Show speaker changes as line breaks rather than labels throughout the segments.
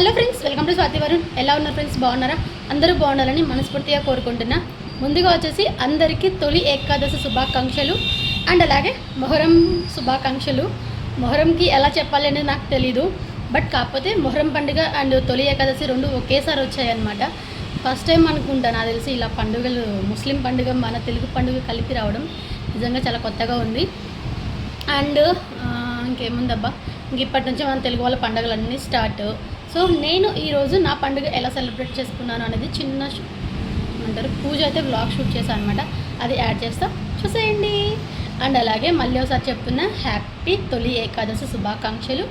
Hello friends welcome to Swathi Varun. ఎలా ఉన్నారు friends? బాగున్నారా? అందరూ బాగుండాలని మనస్ఫూర్తిగా కోరుకుంటున్నా. ముందుగా వచ్చేసి అందరికీ తొలి ఏకాదశి శుభాకాంక్షలు అండ్ అలాగే మొహరం శుభాకాంక్షలు. మొహరంకి ఎలా చెప్పాలి అనేది నాకు తెలీదు. బట్ కాకపోతే మొహరం పండుగ అండ్ తొలి ఏకాదశి రెండు ఒకేసారి వచ్చాయన్నమాట. ఫస్ట్ టైం అనుకుంటా నాకు తెలిసి ఇలా పండుగలు ముస్లిం పండుగ మన తెలుగు పండుగ కలిపి రావడం నిజంగా చాలా కొత్తగా ఉంది. అండ్ ఇంకేముందబ్బా? ఇంక ఇప్పటి నుంచి మన తెలుగు వాళ్ళ పండుగలన్నీ స్టార్ట్. సో నేను ఈరోజు నా పండుగ ఎలా సెలబ్రేట్ చేసుకున్నాను అనేది చిన్న అంటారు పూజ అయితే బ్లాగ్ షూట్ చేశాను అనమాట అది యాడ్ చేస్తా. చూసేయండి. అండ్ అలాగే మళ్ళీ ఒకసారి చెప్తున్నా హ్యాపీ తొలి ఏకాదశి శుభాకాంక్షలు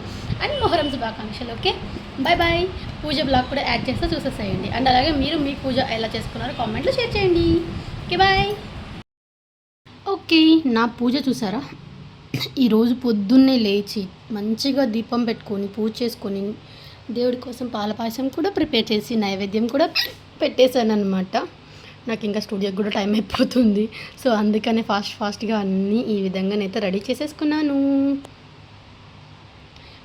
అండ్ మొహరం శుభాకాంక్షలు okay bye bye Pooja blog కూడా యాడ్ చేస్తే చూసేసేయండి. అండ్ అలాగే మీరు మీ పూజ ఎలా చేసుకున్నారో కామెంట్లో షేర్ చేయండి. ఓకే బాయ్ ఓకే నా పూజ చూసారా? ఈరోజు పొద్దున్నే లేచి మంచిగా దీపం పెట్టుకొని పూజ చేసుకొని దేవుడి కోసం పాలపాయసం కూడా ప్రిపేర్ చేసి నైవేద్యం కూడా పెట్టేశాను అనమాట నాకు ఇంకా స్టూడియోకి కూడా టైం అయిపోతుంది. సో అందుకనే ఫాస్ట్ ఫాస్ట్గా అన్నీ ఈ విధంగా విధంగానైతే రెడీ చేసేసుకున్నాను.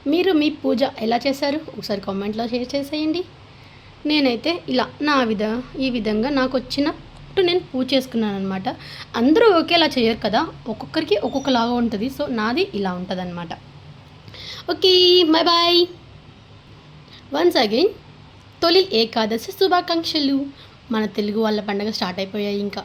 మీరు మీ పూజ ఎలా చేశారు? ఒకసారి కామెంట్లో షేర్ చేసేయండి. నేనైతే ఇలా నా విధ ఈ విధంగా నాకు వచ్చినట్టు నేను పూజ చేసుకున్నాను అనమాట అందరూ ఒకేలా చేయరు కదా? ఒక్కొక్కరికి ఒక్కొక్కలాగా ఉంటుంది. సో నాది ఇలా ఉంటుంది అనమాట okay bye bye once again తొలి ఏకాదశి శుభాకాంక్షలు. మన తెలుగు వాళ్ళ పండగ స్టార్ట్ అయిపోయాయి ఇంకా.